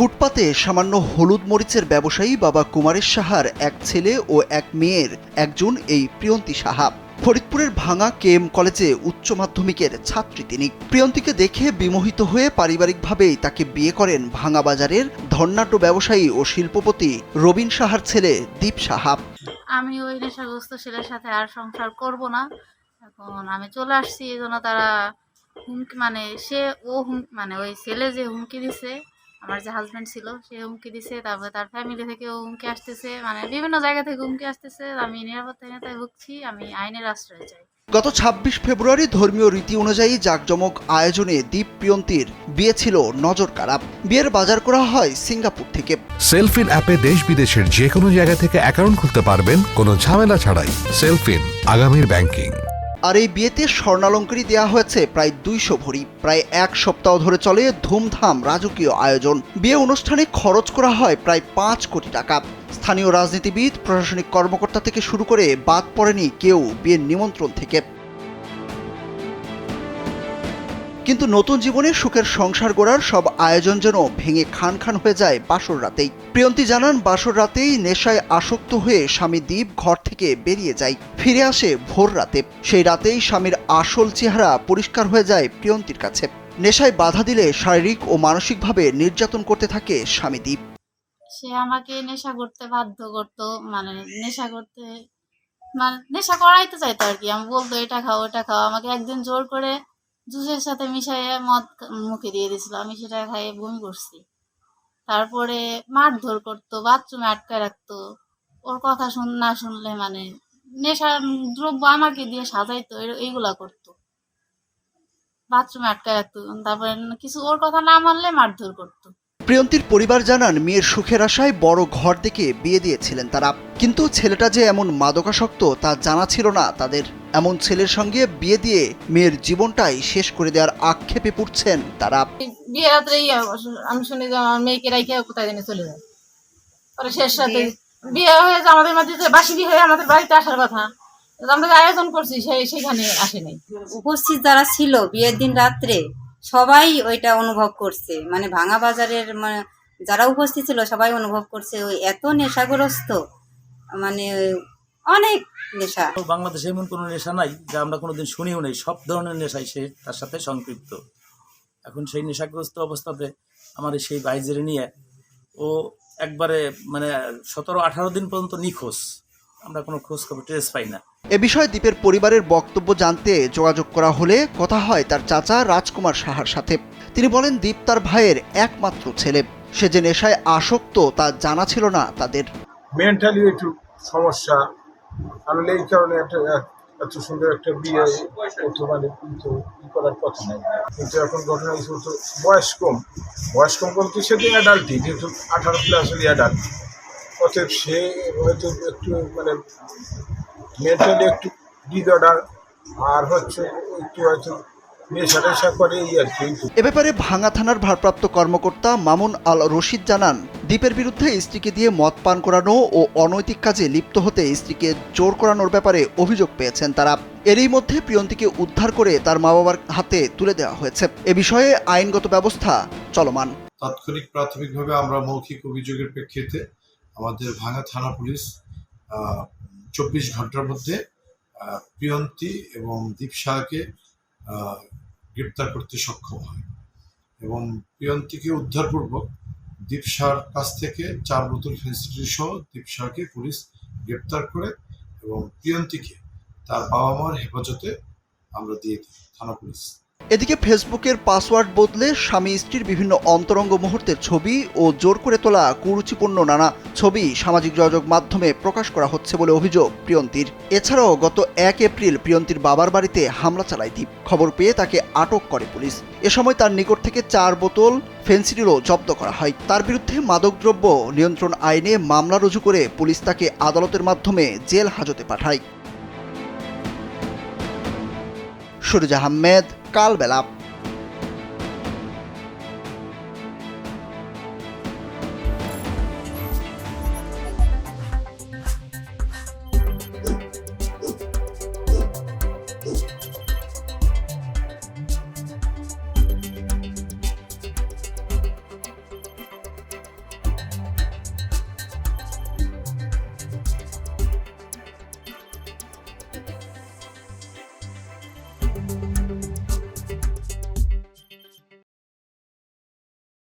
ফুটপাতে সামান্য হলুদ মরিচের ব্যবসায়ী বাবা কুমারের সাহার এক ছেলে ও এক মেয়ের একজন, এই প্রিয়ন্তী সাহা। ফরিদপুরের ভাঙা কে এম কলেজে উচ্চ মাধ্যমিকের ছাত্রী তিনি। প্রিয়ন্তীকে দেখে বিমোহিত হয়ে পারিবারিকভাবেই তাকে বিয়ে করেন ভাঙা বাজারের ধর্নাট্য ব্যবসায়ী ও শিল্পপতি রবিন সাহার ছেলে দীপ সাহা। আমি ওই নেশাগ্রস্ত ছেলের সাথে আর সংসার করব না। এখন আমি চলে আসছি, এই জন্য তারা হুমকি মানে সে ও হুম মানে ওই ছেলে যে হুমকি দিছে আমার যে হাজব্যান্ড ছিল সে হুমকি দিছে তারপরে তার ফ্যামিলি থেকেও হুমকি আসতেছে মানে বিভিন্ন জায়গা থেকে হুমকি আসতেছে আমি নিরাপত্তাহীনতায় ভুগছি আমি আইনের আশ্রয় চাই গত ২৬ ফেব্রুয়ারি ধর্মীয় রীতি অনুযায়ী জাঁকজমক আয়োজনে দীপ প্রিয়ন্তীর বিয়ে ছিল নজর কাড়া বিয়ের বাজার করা হয় সিঙ্গাপুর থেকে। সেলফিন অ্যাপে দেশ বিদেশের যে কোনো জায়গা থেকে অ্যাকাউন্ট খুলতে পারবেন কোনো ঝামেলা ছাড়াই। সেলফিন আগামীর ব্যাংকিং আর এই বিয়েতে স্বর্ণালঙ্কারী দেওয়া হয়েছে প্রায় দুইশো ভরি। প্রায় এক সপ্তাহ ধরে চলে ধুমধাম রাজকীয় আয়োজন। বিয়ে অনুষ্ঠানে খরচ করা হয় প্রায় পাঁচ কোটি টাকা। স্থানীয় রাজনীতিবিদ, প্রশাসনিক কর্মকর্তা থেকে শুরু করে বাদ পড়েনি কেউ বিয়ের নিমন্ত্রণ থেকে। কিন্তু নতুন জীবনে সুখের সংসার গড়ার সব আয়োজন যেন ভেঙে খান খান হয়ে যায় বাসর রাতেই। প্রিয়ন্তী জানান, বাসর রাতেই নেশায় আসক্ত হয়ে স্বামী দ্বীপ ঘর থেকে বেরিয়ে যায়, ফিরে আসে ভোর রাতে। সেই রাতেই স্বামীর আসল চেহারা পরিষ্কার হয়ে যায় প্রিয়ন্তীর কাছে। নেশায় বাধা দিলে শারীরিক ও মানসিকভাবে নির্যাতন করতে থাকে স্বামী দ্বীপ সে আমাকে নেশা করতে বাধ্য করতো মানে নেশা করতে মানে নেশা করাইতে চাইতো আর কি। আমি বলতো, এটা খাও, ওটা খাও। আমাকে একদিন জোর করে জুসের সাথে মিশাইয়ে মদ মুখে দিয়ে দিয়েছিল। আমি সেটা খাইয়ে বমি করছি। তারপরে মারধর করতো, বাথরুমে আটকায় রাখতো। ওর কথা শুন না শুনলে মানে নেশা, দ্রব্য আমাকে দিয়ে সাজাইতো এইগুলা করতো। বাথরুমে আটকায় রাখতো। তারপরে কিছু ওর কথা না মানলে মারধর করতো। প্রিয়ন্তীর পরিবার জানান মেয়ের সুখের আশায় বড় ঘর দেখে বিয়ে দিয়েছিলেন তারা। কিন্তু ছেলেটা যে এমন মাদকাসক্ত তা জানা ছিল না। তাদের এমন ছেলের সঙ্গে বিয়ে দিয়ে মেয়ের জীবনটাই শেষ করে দেওয়ার আক্ষেপে পড়ছেন তারা। বিয়ে রাত্রেই আমি শুনি যে আমার মেয়েকে রাইখে কোথায় জানি চলে যায়। পরে শেষ রাতে বিয়ে? হয়ে আমাদের মাঝে বাসি বিয়ে হয়ে আমাদের বাড়িতে আসার কথা আমরা আয়োজন করছি সেই সেখানে আসে নাই। উপস্থিত যারা ছিল বিয়ের দিন রাত্রে সবাই ওইটা অনুভব করছে। মানে ভাঙা বাজারের মানে যারা উপস্থিত ছিল সবাই অনুভব করছে, ওই এত নেশাগ্রস্ত মানে অনেক নেশা। বাংলাদেশে এমন কোনো নেশা নাই যা আমরা কোনোদিন শুনিও নাই। সব ধরনের নেশাই সে তার সাথে সম্পৃক্ত এখন সেই নেশাগ্রস্ত অবস্থাতে আমার সেই বাইজেরে নিয়ে ও একবারে মানে সতেরো আঠারো দিন পর্যন্ত নিখোঁজ। আমরা কোনো খোঁজ খবর ট্রেস পাই না। এ বিষয়ে দ্বীপের পরিবারের বক্তব্য জানতে যোগাযোগ করা হলে কথা হয় তার চাচা রাজকুমার সাহার সাথে। তিনি বলেন দীপ তার ভাইয়ের একমাত্র ছেলে। সে যে নেশায় আসক্ত তা জানা ছিল না তাদের। মেন্টালি একটু সমস্যা। আমি এই কারণে একটা এত সুন্দর একটা বিয়ে করতে মানে কিন্তু ই করার কথা নাই। কিন্তু এখন ঘটনা হয়েছে বয়স কম। বয়স কম বলতে সে তো অ্যাডাল্টই কিন্তু আঠারো প্লাস হলে অ্যাডাল্ট অতএব সে হয়তো একটু মানে মেন্টালি একটু ডিসঅর্ডার আর হচ্ছে একটু হয়তো এ ব্যাপারে ভাঙা থানার ভারপ্রাপ্ত কর্মকর্তা মামুন আল রশিদ জানান দ্বীপের বিরুদ্ধে স্ত্রীকে দিয়ে মদ পান করানো ও অনৈতিক কাজে লিপ্ত হতে স্ত্রীকে জোর করানোর ব্যাপারে অভিযোগ পেয়েছেন তারা। এরই মধ্যে প্রিয়ন্তীকে উদ্ধার করে তার মা বাবার হাতে তুলে দেওয়া হয়েছে। এ বিষয়ে আইনগত ব্যবস্থা চলমান। তাৎক্ষণিক প্রাথমিকভাবে আমরা মৌখিক অভিযোগের প্রেক্ষিতে আমাদের ভাঙা থানা পুলিশ চব্বিশ ঘণ্টার মধ্যে প্রিয়ন্তী এবং দীপ শাহকে গ্রেপ্তার করতে সক্ষম হয় এবং প্রিয়ন্তীকে উদ্ধারপূর্বক দীপ শাহর কাছ থেকে চার বোতল ফেন্সিডিল সহ দীপ শাহকে পুলিশ গ্রেপ্তার করে এবং প্রিয়ন্তীকে তার বাবা মার হেফাজতে আমরা দিয়ে দিই, থানা পুলিশ। এদিকে ফেসবুকের পাসওয়ার্ড বদলে স্বামী স্ত্রীর বিভিন্ন অন্তরঙ্গ মুহূর্তের ছবি ও জোর করে তোলা কুরুচিপূর্ণ নানা ছবি সামাজিক যোগাযোগ মাধ্যমে প্রকাশ করা হচ্ছে বলে অভিযোগ প্রিয়ন্তীর। এছাড়াও গত এক এপ্রিল প্রিয়ন্তীর বাবার বাড়িতে হামলা চালায় দ্বীপ খবর পেয়ে তাকে আটক করে পুলিশ। এ সময় তার নিকট থেকে চার বোতল ফেন্সিডিলও জব্দ করা হয়। তার বিরুদ্ধে মাদকদ্রব্য নিয়ন্ত্রণ আইনে মামলা রুজু করে পুলিশ তাকে আদালতের মাধ্যমে জেল হাজতে পাঠায়। সুরজ আহমেদ কালবেলা